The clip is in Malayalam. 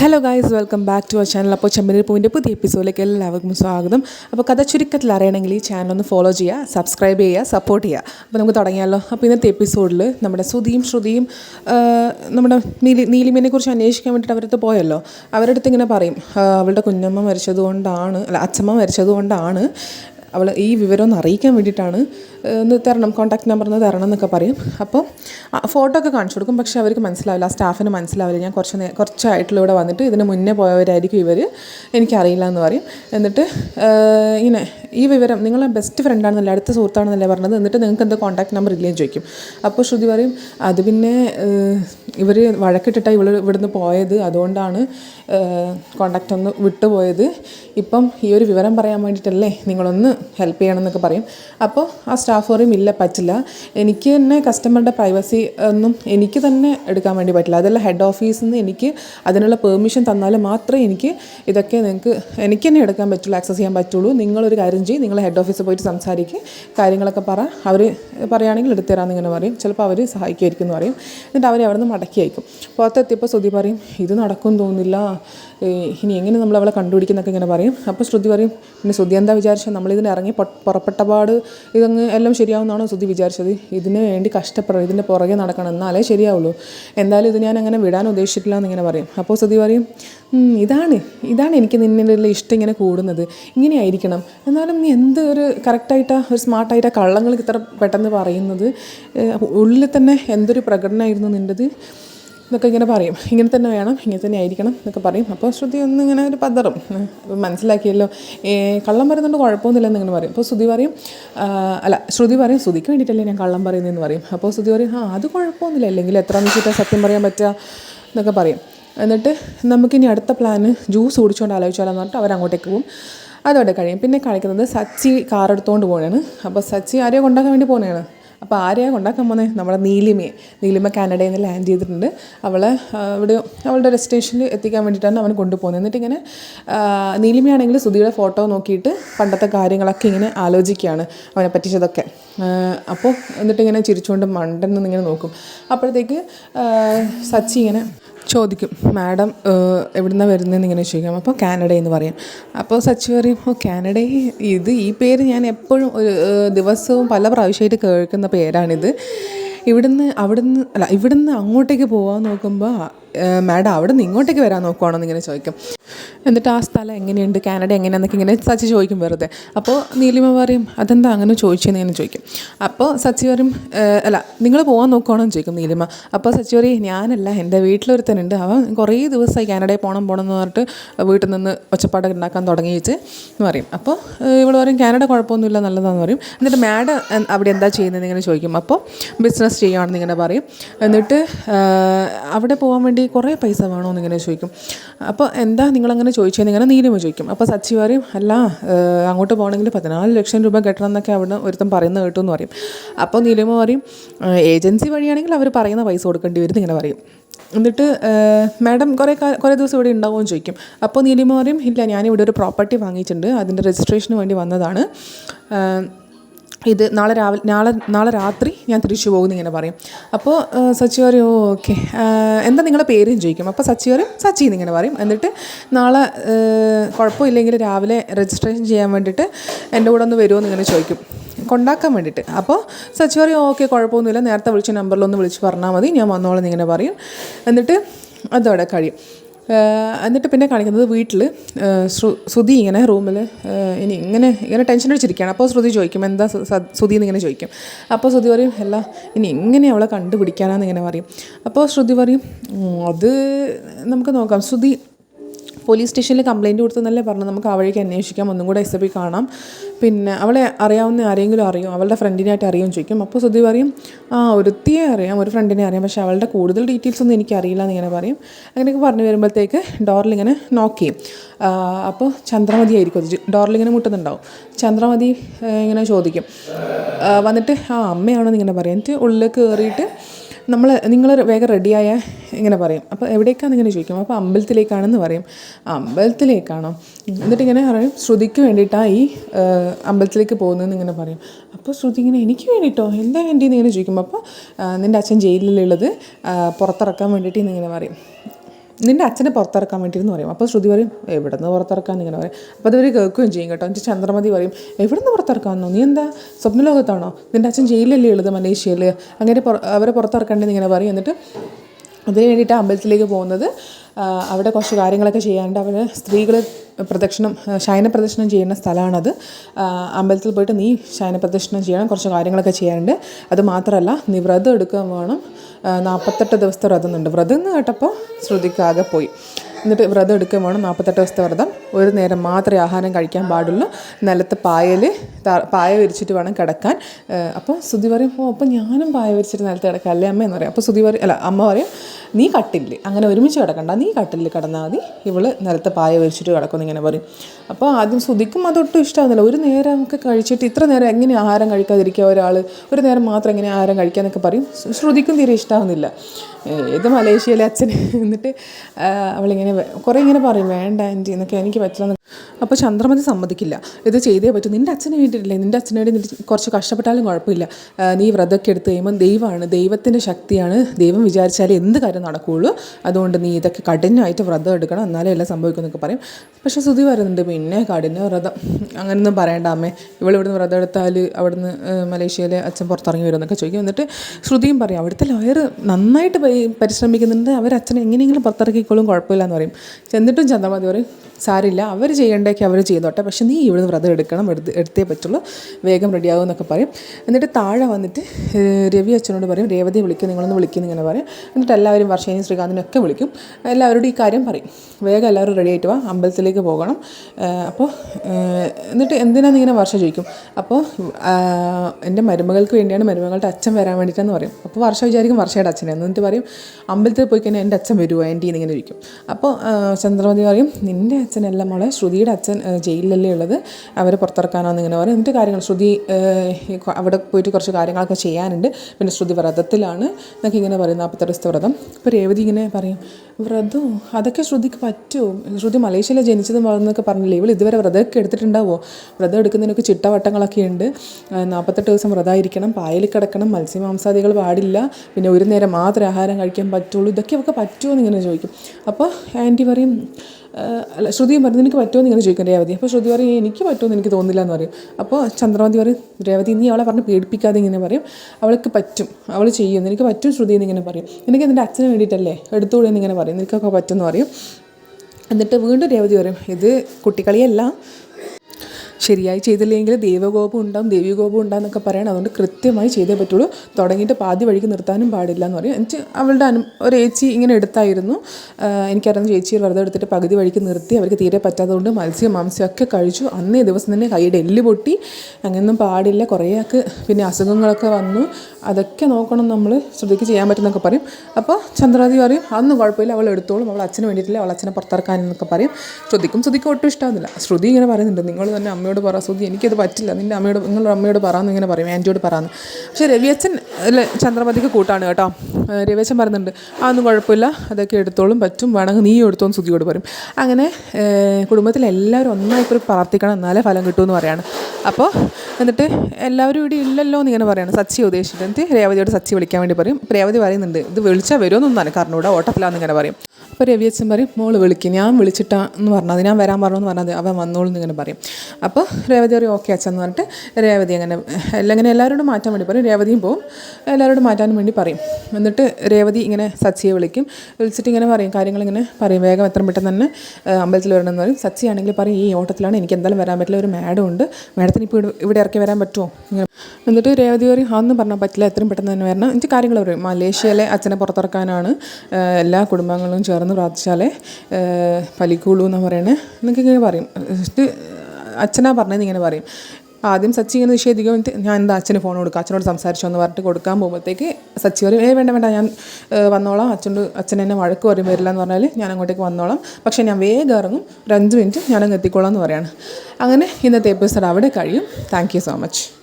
Hello guys welcome back to our channel അപ്പോൾ ചെമ്പനീർ പൂവിന്റെ പുതിയ എപ്പിസോഡിലേക്ക് എല്ലാവർക്കും സ്വാഗതം. അപ്പോൾ കഥ ചുരുക്കത്തിൽ അറിയണമെങ്കിൽ ഈ ചാനൽ ഒന്ന് ഫോളോ ചെയ്യുക സബ്സ്ക്രൈബ് ചെയ്യുക സപ്പോർട്ട് ചെയ്യുക. അപ്പോൾ നമുക്ക് തുടങ്ങിയാലോ? അപ്പോൾ ഇന്നത്തെ എപ്പിസോഡിൽ നമ്മുടെ ശ്രുതിയും ശ്രുതിയും നമ്മുടെ നീലി നീലിമേനെ കുറിച്ച് അന്വേഷിക്കാൻ വേണ്ടിയിട്ട് അവരടുത്ത് പോയല്ലോ. അവരുടെ അടുത്ത് ഇങ്ങനെ പറയും അവളുടെ കുഞ്ഞമ്മ മരിച്ചതുകൊണ്ടാണ് അല്ല അച്ഛമ്മ മരിച്ചതുകൊണ്ടാണ് അവൾ ഈ വിവരം ഒന്ന് അറിയിക്കാൻ വേണ്ടിയിട്ടാണ് ഒന്ന് തരണം കോൺടാക്ട് നമ്പർ ഒന്ന് തരണം എന്നൊക്കെ പറയും. അപ്പോൾ ഫോട്ടോ ഒക്കെ കാണിച്ചു കൊടുക്കും. പക്ഷേ അവർക്ക് മനസ്സിലാവില്ല ആ സ്റ്റാഫിന് മനസ്സിലാവില്ല. ഞാൻ കുറച്ച് കുറച്ചായിട്ടുള്ള ഇവിടെ വന്നിട്ട് ഇതിന് മുന്നേ പോയവരായിരിക്കും ഇവർ എനിക്കറിയില്ല എന്ന് പറയും. എന്നിട്ട് ഇങ്ങനെ ഈ വിവരം നിങ്ങളെ ബെസ്റ്റ് ഫ്രണ്ടാണെന്നല്ലേ അടുത്ത സുഹൃത്താണെന്നല്ലേ പറഞ്ഞത്? എന്നിട്ട് നിങ്ങൾക്ക് എന്താ കോൺടാക്ട് നമ്പർ ഇല്ലേന്ന് ചോദിക്കും. അപ്പോൾ ശ്രുതി പറയും അത് പിന്നെ ഇവർ വഴക്കിട്ടിട്ടാണ് ഇവൾ ഇവിടുന്ന് പോയത്. അതുകൊണ്ടാണ് കോണ്ടാക്റ്റ് ഒന്ന് വിട്ടുപോയത്. ഇപ്പം ഈ ഒരു വിവരം പറയാൻ വേണ്ടിയിട്ടല്ലേ നിങ്ങളൊന്ന് ഹെൽപ്പ് ചെയ്യണം എന്നൊക്കെ പറയും. അപ്പോൾ ആ സ്റ്റാഫ് പറയും ഇല്ല പറ്റില്ല. എനിക്ക് തന്നെ കസ്റ്റമറുടെ പ്രൈവസി ഒന്നും എനിക്ക് തന്നെ എടുക്കാൻ വേണ്ടി പറ്റില്ല. അതെല്ലാം ഹെഡ് ഓഫീസിൽ നിന്ന് എനിക്ക് അതിനുള്ള പെർമിഷൻ തന്നാൽ മാത്രമേ എനിക്ക് ഇതൊക്കെ നിങ്ങൾക്ക് എനിക്ക് തന്നെ എടുക്കാൻ പറ്റുള്ളൂ ആക്സസ് ചെയ്യാൻ പറ്റുള്ളൂ. നിങ്ങളൊരു കാര്യം ചെയ്യും. നിങ്ങൾ ഹെഡ് ഓഫീസിൽ പോയിട്ട് സംസാരിക്കുക കാര്യങ്ങളൊക്കെ പറ. അവർ പറയുകയാണെങ്കിൽ എടുത്തു തരാമെന്ന് ഇങ്ങനെ പറയും. ചിലപ്പോൾ അവർ സഹായിക്കുമായിരിക്കും എന്ന് പറയും. എന്നിട്ട് അവരെ അവിടെ നിന്ന് മടക്കി അയക്കും. പുറത്തെത്തിയപ്പോൾ ശ്രുതി പറയും ഇത് നടക്കും തോന്നില്ല ഇനി എങ്ങനെ നമ്മൾ അവളെ കണ്ടുപിടിക്കുന്നൊക്കെ ഇങ്ങനെ പറയും. അപ്പോൾ ശ്രുതി പറയും പിന്നെ ശ്രുതി എന്താ വിചാരിച്ചത് നമ്മളിതിന് ഇറങ്ങി പുറപ്പെട്ട പാട് ഇതങ്ങ് എല്ലാം ശരിയാവുന്നതാണോ ശ്രുതി വിചാരിച്ചത്? ഇതിന് വേണ്ടി കഷ്ടപ്പെടണം. ഇതിന്റെ പുറകെ നടക്കണം. എന്നാലേ ശരിയാവുള്ളൂ. എന്തായാലും ഇത് ഞാൻ അങ്ങനെ വിടാൻ ഉദ്ദേശിച്ചിട്ടില്ല എന്നിങ്ങനെ പറയും. അപ്പോൾ ശ്രുതി പറയും "ഉം, ഇതാണ്. ഇതാണ് എനിക്ക് നിന്നിലുള്ള ഇഷ്ടം ഇങ്ങനെ കൂടുന്നത്. ഇങ്ങനെയായിരിക്കണം. എന്നാലും നീ എന്ത് ഒരു കറക്റ്റായിട്ടാ ഒരു സ്മാർട്ടായിട്ടാ കള്ളങ്ങൾ ഇത്ര പെട്ടെന്ന് പറയുന്നത്? ഉള്ളിൽ തന്നെ എന്തൊരു പ്രകടനമായിരുന്നു നിന്റെത്? എന്നൊക്കെ ഇങ്ങനെ പറയും. ഇങ്ങനെ തന്നെ വേണം ഇങ്ങനെ തന്നെ ആയിരിക്കണം എന്നൊക്കെ പറയും. അപ്പോൾ ശ്രുതി ഒന്ന് ഇങ്ങനെ ഒരു പതറും. മനസ്സിലാക്കിയല്ലോ. കള്ളം പറയുന്നുണ്ട് കുഴപ്പമൊന്നുമില്ലെന്ന് ഇങ്ങനെ പറയും. അപ്പോൾ ശ്രുതി പറയും അല്ല ശ്രുതി പറയും ശ്രുതിക്ക് വേണ്ടിയിട്ടല്ലേ ഞാൻ കള്ളം പറയുന്നതെന്ന് പറയും. അപ്പോൾ ശ്രുതി പറയും ആ അത് കുഴപ്പമൊന്നുമില്ല. അല്ലെങ്കിൽ എത്ര വെച്ചിട്ട് സത്യം പറയാൻ പറ്റുക എന്നൊക്കെ പറയും. എന്നിട്ട് നമുക്കിനി അടുത്ത പ്ലാന് ജ്യൂസ് കുടിച്ചുകൊണ്ട് ആലോചിച്ചാലെന്ന് പറഞ്ഞിട്ട് അവരങ്ങോട്ടേക്ക് പോകും. അതോടെ കഴിയും. പിന്നെ കാണിക്കുന്നത് സച്ചി കാർ എടുത്തുകൊണ്ട് അപ്പോൾ സച്ചി ആരെയോ കൊണ്ടാക്കാൻ വേണ്ടി പോകുന്നതാണ് അപ്പോൾ ആരെയാണ് കൊണ്ടാക്കാൻ പോകുന്നത് നമ്മുടെ നീലിമയെ. നീലിമ കാനഡയിൽ നിന്ന് ലാൻഡ് ചെയ്തിട്ടുണ്ട്. അവളെ ഇവിടെ അവളുടെ ഡെസ്റ്റിനേഷനിൽ എത്തിക്കാൻ വേണ്ടിയിട്ടാണ് അവൻ കൊണ്ടുപോകുന്നത്. എന്നിട്ട് ഇങ്ങനെ നീലിമയാണെങ്കിൽ സുധിയുടെ ഫോട്ടോ നോക്കിയിട്ട് പണ്ടത്തെ കാര്യങ്ങളൊക്കെ ഇങ്ങനെ ആലോചിക്കുകയാണ് അവനെ പറ്റിച്ചതൊക്കെ അപ്പോൾ എന്നിട്ട് ഇങ്ങനെ ചിരിച്ചുകൊണ്ട് മണ്ടെന്ന് ഇങ്ങനെ നോക്കും. അപ്പോഴത്തേക്ക് സച്ചി ഇങ്ങനെ ചോദിക്കും മാഡം എവിടുന്ന വരുന്നതെന്ന് ഇങ്ങനെ ചോദിക്കാം. അപ്പോൾ കാനഡ എന്ന് പറയും. അപ്പോൾ സച്ചി പറയും ഓ കാനഡ ഇത് ഈ പേര് ഞാൻ എപ്പോഴും ഒരു ദിവസവും പല പ്രാവശ്യമായിട്ട് കേൾക്കുന്ന പേരാണിത്. ഇവിടുന്ന് അവിടുന്ന് അല്ല ഇവിടുന്ന് അങ്ങോട്ടേക്ക് പോകാൻ നോക്കുമ്പോൾ മാഡം അവിടെ നിന്ന് ഇങ്ങോട്ടേക്ക് വരാൻ നോക്കുവാണോ എന്നിങ്ങനെ ചോദിക്കും. എന്നിട്ട് ആ സ്ഥലം എങ്ങനെയുണ്ട്? കാനഡ എങ്ങനെയാണെന്നൊക്കെ ഇങ്ങനെ സച്ചി ചോദിക്കും വെറുതെ. അപ്പോൾ നീലിമ പറയും അതെന്താ അങ്ങനെ ചോദിച്ചതെന്ന് ഇങ്ങനെ ചോദിക്കും. അപ്പോൾ സച്ചി പറയും അല്ല നിങ്ങൾ പോകാൻ നോക്കുവാണോ? എന്ന് ചോദിക്കും നീലിമ. അപ്പോൾ സച്ചി പറയും ഞാനല്ല എന്റെ വീട്ടിലൊരുത്തനുണ്ട്. അവൻ കുറേ ദിവസമായി കാനഡയിൽ പോകണം പോകണം എന്ന് പറഞ്ഞിട്ട് വീട്ടിൽ നിന്ന് ഒച്ചപ്പാടൊക്കെ ഉണ്ടാക്കാൻ തുടങ്ങിയിട്ട് എന്ന് പറയും. അപ്പോൾ ഇവൾ പറയും കാനഡ കുഴപ്പമൊന്നുമില്ല നല്ലതാണെന്ന് പറയും. എന്നിട്ട് മാഡം അവിടെ എന്താ ചെയ്യുന്നത് ഇങ്ങനെ ചോദിക്കും. അപ്പോൾ ബിസിനസ് ചെയ്യുകയാണെന്ന് ഇങ്ങനെ പറയും. എന്നിട്ട് അവിടെ പോകാൻ വേണ്ടി കുറേ പൈസ വേണോ എന്നിങ്ങനെ ചോദിക്കും. അപ്പോൾ എന്താ നിങ്ങളങ്ങനെ ചോദിച്ചതെന്ന് ഇങ്ങനെ നീലിമ ചോദിക്കും. അപ്പോൾ സച്ചി പറയും അല്ല അങ്ങോട്ട് പോകണമെങ്കിൽ പതിനാല് ലക്ഷം രൂപ കെട്ടണം എന്നൊക്കെ അവിടെ ഒരുത്തം പറയുന്നത് കേട്ടു എന്ന് പറയും. അപ്പോൾ നീലിമ പറയും ഏജൻസി വഴിയാണെങ്കിൽ അവർ പറയുന്ന പൈസ കൊടുക്കേണ്ടി വരും ഇങ്ങനെ പറയും. എന്നിട്ട് മാഡം കുറേ കുറേ ദിവസം ഇവിടെ ഉണ്ടാവുമോ? എന്ന് ചോദിക്കും. അപ്പോൾ നീലിമ പറയും ഇല്ല ഞാനിവിടെ ഒരു പ്രോപ്പർട്ടി വാങ്ങിയിട്ടുണ്ട്. അതിന്റെ രജിസ്ട്രേഷന് വേണ്ടി വന്നതാണ്. ഇത് നാളെ രാവിലെ നാളെ നാളെ രാത്രി ഞാൻ തിരിച്ചു പോകുന്നു ഇങ്ങനെ പറയും. അപ്പോൾ സച്ചി പറയും ഓക്കെ. എന്താ നിങ്ങളുടെ പേരും ചോദിക്കും. അപ്പോൾ സച്ചി പറയും സച്ചി എന്നിങ്ങനെ പറയും. എന്നിട്ട് നാളെ കുഴപ്പമില്ലെങ്കിൽ രാവിലെ രജിസ്ട്രേഷൻ ചെയ്യാൻ വേണ്ടിയിട്ട് എന്റെ കൂടെ ഒന്ന് വരുമോ എന്നിങ്ങനെ ചോദിക്കും. കൊണ്ടാക്കാൻ വേണ്ടിയിട്ട്. അപ്പോൾ സച്ചി പറയും ഓക്കെ കുഴപ്പമൊന്നുമില്ല. നേരത്തെ വിളിച്ച നമ്പറിലൊന്ന് വിളിച്ച് പറഞ്ഞാൽ മതി. ഞാൻ വന്നോളാം ഇങ്ങനെ പറയും. എന്നിട്ട് അതോടെ കഴിയും. എന്നിട്ട് പിന്നെ കാണിക്കുന്നത് വീട്ടിൽ ശ്രുതി ഇങ്ങനെ റൂമിൽ ഇനി ഇങ്ങനെ ഇങ്ങനെ ടെൻഷൻ അടിച്ചിരിക്കുകയാണ്. അപ്പോൾ ശ്രുതി ചോദിക്കും എന്താ ശ്രുതി എന്നിങ്ങനെ ചോദിക്കും. അപ്പോൾ ശ്രുതി പറയും അല്ല ഇനി എങ്ങനെ അവളെ കണ്ടുപിടിക്കാനാന്ന് ഇങ്ങനെ പറയും. അപ്പോൾ ശ്രുതി പറയും അത് നമുക്ക് നോക്കാം. ശ്രുതി പോലീസ് സ്റ്റേഷനിൽ കംപ്ലയിന്റ് കൊടുത്തെന്നല്ലേ പറഞ്ഞു നമുക്ക് ആ വഴിക്ക് അന്വേഷിക്കാം. ഒന്നും കൂടെ എസ് പി കാണാം. പിന്നെ അവളെ അറിയാവുന്ന ആരെങ്കിലും അറിയും. അവളുടെ ഫ്രണ്ടിനായിട്ട് അറിയുമെന്ന് ചോദിക്കും. അപ്പോൾ സുധി പറയും ആ ഒരുത്തിയെ അറിയാം. ഒരു ഫ്രണ്ടിനെ അറിയാം. പക്ഷേ അവളുടെ കൂടുതൽ ഡീറ്റെയിൽസ് ഒന്നും എനിക്ക് എനിക്കറിയില്ല എന്നിങ്ങനെ പറയും. അങ്ങനെയൊക്കെ പറഞ്ഞു വരുമ്പോഴത്തേക്ക് ഡോറിൽ ഇങ്ങനെ നോക്ക് അപ്പോൾ ചന്ദ്രമതി ആയിരിക്കും. അത് ഇങ്ങനെ മുട്ടുന്നുണ്ടാവും. ചന്ദ്രമതി ഇങ്ങനെ ചോദിക്കും. വന്നിട്ട് ആ അമ്മയാണോ? ഇങ്ങനെ പറയും. എന്നിട്ട് ഉള്ളിൽ കയറിയിട്ട് നമ്മൾ നിങ്ങൾ വേഗം റെഡിയായ ഇങ്ങനെ പറയും. അപ്പോൾ എവിടേക്കാന്ന് ഇങ്ങനെ ചോദിക്കും. അപ്പോൾ അമ്പലത്തിലേക്കാണെന്ന് പറയും. "ആ, അമ്പലത്തിലേക്കാണോ? എന്നിട്ട് ഇങ്ങനെ പറയും ശ്രുതിക്ക് വേണ്ടിയിട്ടാണ് ഈ അമ്പലത്തിലേക്ക് പോകുന്നതെന്ന് ഇങ്ങനെ പറയും. അപ്പോൾ ശ്രുതി ഇങ്ങനെ എനിക്ക് വേണ്ടിയിട്ടോ എന്താ എന്റെ ഇങ്ങനെ ചോദിക്കുമ്പോൾ അപ്പോൾ നിന്റെ അച്ഛൻ ജയിലിലുള്ളത് പുറത്തിറക്കാൻ വേണ്ടിയിട്ട് ഇന്നിങ്ങനെ പറയും. നിന്റെ അച്ഛനെ പുറത്തിറക്കാൻ വേണ്ടിയെന്ന് പറയും. അപ്പോൾ ശ്രുതി പറയും എവിടെ നിന്ന് പുറത്തിറക്കാൻ? ഇങ്ങനെ പറയും. അപ്പോൾ അതവർ കേൾക്കുകയും ചെയ്യും കേട്ടോ. എന്നിട്ട് ചന്ദ്രമതി പറയും എവിടെ നിന്ന് പുറത്തിറക്കാമെന്നോ? നീ എന്താ? സ്വപ്നലോകത്താണോ? നിന്റെ അച്ഛൻ ജയിലല്ലേ ഉള്ളത് മലേഷ്യയിൽ അങ്ങനെ അവരെ പുറത്തിറക്കേണ്ടതെന്ന് ഇങ്ങനെ പറയും. എന്നിട്ട് അതിന് വേണ്ടിയിട്ട് അമ്പലത്തിലേക്ക് പോകുന്നത് അവിടെ കുറച്ച് കാര്യങ്ങളൊക്കെ ചെയ്യാനുണ്ട്. അവിടെ സ്ത്രീകൾ പ്രദക്ഷിണം ശയന പ്രദക്ഷിണം ചെയ്യുന്ന സ്ഥലമാണത്. അമ്പലത്തിൽ പോയിട്ട് നീ ശയന പ്രദക്ഷിണം ചെയ്യണം കുറച്ച് കാര്യങ്ങളൊക്കെ ചെയ്യാനുണ്ട്. അത് മാത്രമല്ല നീ വ്രതം എടുക്കാൻ വേണം. നാൽപ്പത്തെട്ട് ദിവസത്തെ വ്രതം ഉണ്ട്. വ്രതം എന്ന് കേട്ടപ്പോൾ ശ്രുതിക്കാകെ പോയി. എന്നിട്ട് വ്രതം എടുക്കാൻ വേണം നാൽപ്പത്തെട്ട് ദിവസത്തെ വ്രതം. ഒരു നേരം മാത്രമേ ആഹാരം കഴിക്കാൻ പാടുള്ളൂ. നിലത്ത് പായൽ പായ വിരിച്ചിട്ട് വേണം കിടക്കാൻ. അപ്പോൾ സ്തുതി പറയും ഓ അപ്പോൾ ഞാനും പായ വിരിച്ചിട്ട് നിലത്ത് കിടക്കാം അല്ലേ അമ്മ? എന്ന് പറയും. അപ്പോൾ സ്തുതി പറയും അല്ല അമ്മ പറയും നീ കട്ടില്ല അങ്ങനെ ഒരുമിച്ച് കിടക്കണ്ട നീ കട്ടില്ല കിടന്നാൽ മതി. ഇവൾ നിലത്ത് പായ വിരിച്ചിട്ട് കിടക്കും ഇങ്ങനെ പറയും. അപ്പോൾ ആദ്യം സ്തുതിക്കും അതൊട്ടും ഇഷ്ടമാകുന്നില്ല ഒരു നേരം നമുക്ക് കഴിച്ചിട്ട് ഇത്ര നേരം എങ്ങനെ ആഹാരം കഴിക്കാതിരിക്കുക ഒരാൾ ഒരു നേരം മാത്രം എങ്ങനെ ആഹാരം കഴിക്കാന്നൊക്കെ പറയും. ശ്രുതിക്കും തീരെ ഇഷ്ടമാകുന്നില്ല ഏത് മലേഷ്യയിലെ അച്ഛൻ എന്നിട്ട് അവളിങ്ങനെ കുറേ ഇങ്ങനെ പറയും വേണ്ട ആന്റി എന്നൊക്കെ എനിക്ക് പറ്റില്ല അപ്പോൾ ചന്ദ്രമതി സമ്മതിക്കില്ല. ഇത് ചെയ്തേ പറ്റൂ. നിന്റെ അച്ഛന് വേണ്ടിയിട്ടില്ലേ? നിന്റെ അച്ഛന് വേണ്ടി കുറച്ച് കഷ്ടപ്പെട്ടാലും കുഴപ്പമില്ല. നീ വ്രതമൊക്കെ എടുത്ത് കഴിയുമ്പോൾ ദൈവമാണ് ദൈവത്തിന്റെ ശക്തിയാണ്. ദൈവം വിചാരിച്ചാലേ എന്ത് കാര്യം നടക്കുകയുള്ളൂ അതുകൊണ്ട് നീ ഇതൊക്കെ കഠിനമായിട്ട് വ്രതം എടുക്കണം. എന്നാലേ എല്ലാം സംഭവിക്കും എന്നൊക്കെ പറയും. പക്ഷേ ശ്രുതി വരുന്നുണ്ട് പിന്നെ കഠിന വ്രതം. അങ്ങനെയൊന്നും പറയണ്ട അമ്മേ. ഇവളിവിടുന്ന് വ്രതം എടുത്താൽ അവിടുന്ന് മലേഷ്യയിലെ അച്ഛൻ പുറത്തിറങ്ങി വരുമെന്നൊക്കെ ചോദിക്കും. എന്നിട്ട് ശ്രുതിയും പറയും അവിടുത്തെ ലോയർ നന്നായിട്ട് പരിശ്രമിക്കുന്നുണ്ട്. അവർ അച്ഛനെ എങ്ങനെയെങ്കിലും പുറത്തിറക്കിക്കോളും കുഴപ്പമില്ല എന്ന് പറയും. എന്നിട്ടും ചന്ദ്രമതി പറയും സാരില്ല അവർ ചെയ്യേണ്ടതൊക്കെ അവർ ചെയ്തോട്ടെ പക്ഷെ നീ ഇവിടുന്ന് വ്രതം എടുക്കണം. എടുത്ത് എടുത്തേ പറ്റുള്ളൂ. വേഗം റെഡിയാകും എന്നൊക്കെ പറയും. എന്നിട്ട് താഴെ വന്നിട്ട് രവി അച്ഛനോട് പറയും രേവതിയെ വിളിക്കും നിങ്ങളൊന്ന് വിളിക്കും ഇങ്ങനെ പറയും. എന്നിട്ട് എല്ലാവരും വർഷേനും ശ്രീകാന്തിനും ഒക്കെ വിളിക്കും. എല്ലാവരോടും ഈ കാര്യം പറയും. വേഗം എല്ലാവരും റെഡി ആയിട്ട് വാ. അമ്പലത്തിലേക്ക് പോകണം. അപ്പോൾ എന്നിട്ട് എന്തിനാന്ന് ഇങ്ങനെ വർഷ ചോദിക്കും? അപ്പോൾ എന്റെ മരുമകൾക്ക് വേണ്ടിയാണ് മരുമകളുടെ അച്ഛൻ വരാൻ വേണ്ടിയിട്ടെന്ന് പറയും. അപ്പോൾ വർഷ വിചാരിക്കും വർഷയുടെ അച്ഛനെ എന്നിട്ട് പറയും അമ്പലത്തിൽ പോയി കഴിഞ്ഞാൽ എന്റെ അച്ഛൻ വരുമോ ആന്റി എന്നിങ്ങനെ ഇരിക്കും അപ്പോൾ ചന്ദ്രമതി പറയും നിന്റെ അച്ഛനല്ല മോളെ. ശ്രുതിയുടെ അച്ഛൻ ജയിലിലല്ലേ ഉള്ളത്. അവരെ പുറത്തിറക്കാനാണെന്ന് ഇങ്ങനെ പറയും. എന്നിട്ട് കാര്യങ്ങൾ ശ്രുതി അവിടെ പോയിട്ട് കുറച്ച് കാര്യങ്ങളൊക്കെ ചെയ്യാനുണ്ട്. പിന്നെ ശ്രുതി വ്രതത്തിലാണ് എന്നൊക്കെ ഇങ്ങനെ പറയും നാൽപ്പത്തെട്ട് ദിവസത്തെ വ്രതം. അപ്പോൾ രേവതി ഇങ്ങനെ പറയും വ്രതമോ അതൊക്കെ ശ്രുതിക്ക് പറ്റുമോ ശ്രുതി മലേഷ്യയിലെ ജനിച്ചതും വളർന്നൊക്കെ പറഞ്ഞില്ലേ? ഇവൾ ഇതുവരെ വ്രതമൊക്കെ എടുത്തിട്ടുണ്ടാവോ? വ്രതം എടുക്കുന്നതിനൊക്കെ ചിട്ടവട്ടങ്ങളൊക്കെ ഉണ്ട്. നാൽപ്പത്തെട്ട് ദിവസം വ്രതമായിരിക്കണം പായൽ കിടക്കണം. മത്സ്യമാംസാദികൾ പാടില്ല പിന്നെ ഒരു നേരം മാത്രമേ ആഹാരം കഴിക്കാൻ പറ്റുള്ളൂ. ഇതൊക്കെ അവൾക്ക് പറ്റുമോ എന്ന് ഇങ്ങനെ ചോദിക്കും. അപ്പോൾ ആന്റി പറയും അല്ല ശ്രുതിയും പറഞ്ഞു നിനക്ക് പറ്റുമോ? എന്ന് ഇങ്ങനെ ചോദിക്കും രേവതി. അപ്പോൾ ശ്രുതി പറയും എനിക്ക് പറ്റുമോ? എനിക്ക് തോന്നില്ല എന്ന് പറയും. അപ്പോൾ ചന്ദ്രമതി പറയും രേവതി നീ അവളെ പറഞ്ഞ് പേടിപ്പിക്കാതെ ഇങ്ങനെ പറയും. അവൾക്ക് പറ്റും. അവൾ ചെയ്യും. എനിക്ക് പറ്റും ശ്രുതി എന്നിങ്ങനെ പറയും. എനിക്ക് നിന്റെ അച്ഛന് വേണ്ടിയിട്ടല്ലേ? എടുത്തുകൂടെ എന്നിങ്ങനെ പറയും. നിനക്കൊക്കെ പറ്റുമെന്ന് പറയും. എന്നിട്ട് വീണ്ടും രേവതി പറയും ഇത് കുട്ടിക്കളിയല്ല ശരിയായി ചെയ്തില്ലെങ്കിൽ ദൈവകോപം ഉണ്ടാവും ദേവികോപം ഉണ്ടാവും എന്നൊക്കെ പറയണം. അതുകൊണ്ട് കൃത്യമായി ചെയ്തേ പറ്റുള്ളൂ. തുടങ്ങിയിട്ട് പാതി വഴിക്ക് നിർത്താനും പാടില്ല എന്ന് പറയും. എനിക്ക് അവളുടെ അനു ഒരു ഏച്ചി ഇങ്ങനെ എടുത്തായിരുന്നു. എനിക്കറിയാം ചേച്ചി വെറുതെ എടുത്തിട്ട് പകുതി വഴിക്ക് നിർത്തി അവർക്ക് തീരെ പറ്റാത്തതുകൊണ്ട് മത്സ്യം മാംസ്യം ഒക്കെ കഴിച്ചു. അന്നേ ദിവസം തന്നെ കൈയുടെ എല്ല് പൊട്ടി. അങ്ങനെയൊന്നും പാടില്ല. കുറേയൊക്കെ പിന്നെ അസുഖങ്ങളൊക്കെ വന്നു. അതൊക്കെ നോക്കണം നമ്മൾ ശ്രദ്ധിക്ക് ചെയ്യാൻ പറ്റുന്നൊക്കെ പറയും. അപ്പോൾ ചന്ദ്രാതി പറയും അതൊന്നും കുഴപ്പമില്ല. അവൾ എടുത്തോളും. അവൾ അച്ഛന് വേണ്ടിയിട്ടില്ല. അവൾ അച്ഛനെ പുറത്തിറക്കാൻ എന്നൊക്കെ പറയും. ശ്രുതിക്കും ശ്രുതിക്കും ഒട്ടും ഇഷ്ടമാകുന്നില്ല ശ്രുതി ഇങ്ങനെ പറയുന്നുണ്ട് നിങ്ങൾ തന്നെ അമ്മയോട് പറ സുധി എനിക്കത് പറ്റില്ല. നിന്റെ അമ്മയോട് നിങ്ങളുടെ അമ്മയോട് പറയാമെന്ന് ഇങ്ങനെ പറയും ആന്റിയോട് പറയാമെന്ന് പക്ഷേ രവിയച്ചൻ അല്ലെ ചന്ദ്രമതിക്ക് കൂട്ടാണ് കേട്ടോ. രവിയച്ചൻ പറയുന്നുണ്ട് അതൊന്നും കുഴപ്പമില്ല. അതൊക്കെ എടുത്തോളും പറ്റും. വേണമെങ്കിൽ നീ എടുത്തോന്ന് സുധിയോട് പറയും. അങ്ങനെ കുടുംബത്തിലെല്ലാവരും കുടുംബത്തിലെല്ലാവരും ഒന്നായിപ്പോൾ പ്രാർത്ഥിക്കണം എന്നാലേ ഫലം കിട്ടുമെന്ന് പറയാണ്. അപ്പോൾ എന്നിട്ട് എല്ലാവരും ഇവിടെ ഇല്ലല്ലോ എന്ന് ഇങ്ങനെ പറയാണ്. സച്ചി ഉദ്ദേശിച്ചിട്ട് രേവതിയോട് സച്ചി വിളിക്കാൻ വേണ്ടി പറയും. രേവതി പറയുന്നുണ്ട് ഇത് വിളിച്ചാൽ വരുമെന്നൊന്നാണ് കാരണം ഇവിടെ ഓട്ടത്തിലാന്ന് ഇങ്ങനെ പറയും. അപ്പോൾ രവി അച്ഛൻ പറയും മോൾ വിളിക്കും ഞാൻ വിളിച്ചിട്ടാന്ന് പറഞ്ഞത് ഞാൻ വരാൻ പറഞ്ഞു എന്ന് പറഞ്ഞത് അവൻ വന്നോളൂ എന്നിങ്ങനെ പറയും. അപ്പോൾ രേവതി പറയും ഓക്കെ അച്ഛൻ എന്ന് പറഞ്ഞിട്ട് രേവതി അങ്ങനെ എല്ലാം ഇങ്ങനെ എല്ലാവരോടും മാറ്റാൻ വേണ്ടി പറയും. രേവതിയും പോവും എല്ലാവരോടും മാറ്റാൻ വേണ്ടി പറയും. എന്നിട്ട് രേവതി ഇങ്ങനെ സച്ചിയെ വിളിക്കും വിളിച്ചിട്ട് ഇങ്ങനെ പറയും കാര്യങ്ങളിങ്ങനെ പറയും. വേഗം എത്ര പെട്ടെന്ന് തന്നെ അമ്പലത്തിൽ അമ്പലത്തിൽ വരണമെന്ന് പറയും. സച്ചിയാണെങ്കിൽ പറയും ഈ ഓട്ടത്തിലാണ് എനിക്ക് എന്തായാലും വരാൻ പറ്റില്ല ഒരു മാഡം ഉണ്ട്. മാഡത്തിന് ഇപ്പോൾ ഇവിടെ- ഇറക്കി വരാൻ പറ്റുമോ? എന്നിട്ട് രേവതി പറയും അതൊന്നും പറഞ്ഞാൽ പറ്റില്ല എത്രയും പെട്ടെന്ന് തന്നെ വരണം. എനിക്ക് കാര്യങ്ങൾ പറയും. മലേഷ്യയിലെ അച്ഛനെ പുറത്തിറക്കാനാണ് എല്ലാ കുടുംബങ്ങളും ചേർന്ന് പ്രാർത്ഥിച്ചാലേ ആ, ഫലിക്കുള്ളൂ എന്ന് പറയണേ. എന്നൊക്കെ ഇങ്ങനെ പറയും. ജസ്റ്റ് അച്ഛനാ പറഞ്ഞതെന്ന് ഇങ്ങനെ പറയും. ആദ്യം സച്ചി ഇങ്ങനെ നിഷേധിക്കും. ഞാൻ എന്താ അച്ഛന് ഫോൺ കൊടുക്കുക അച്ഛനോട് സംസാരിച്ചോ എന്ന് പറഞ്ഞിട്ട് കൊടുക്കാൻ പോകുമ്പോഴത്തേക്ക് സച്ചി പറയും ഏ വേണ്ട വേണ്ട ഞാൻ വന്നോളാം. അച്ഛനോട് അച്ഛൻ എന്നെ വഴക്ക് പറയും വരില്ല എന്ന് പറഞ്ഞാൽ ഞാൻ അങ്ങോട്ടേക്ക് വന്നോളാം. പക്ഷേ ഞാൻ വേഗം ഇറങ്ങും. ഒരു അഞ്ച് മിനിറ്റ് ഞാനങ്ങ് എത്തിക്കോളാം എന്ന് പറയാണ്. അങ്ങനെ ഇന്നത്തെ എപ്പിസോഡ് അവിടെ കഴിയും. Thank so much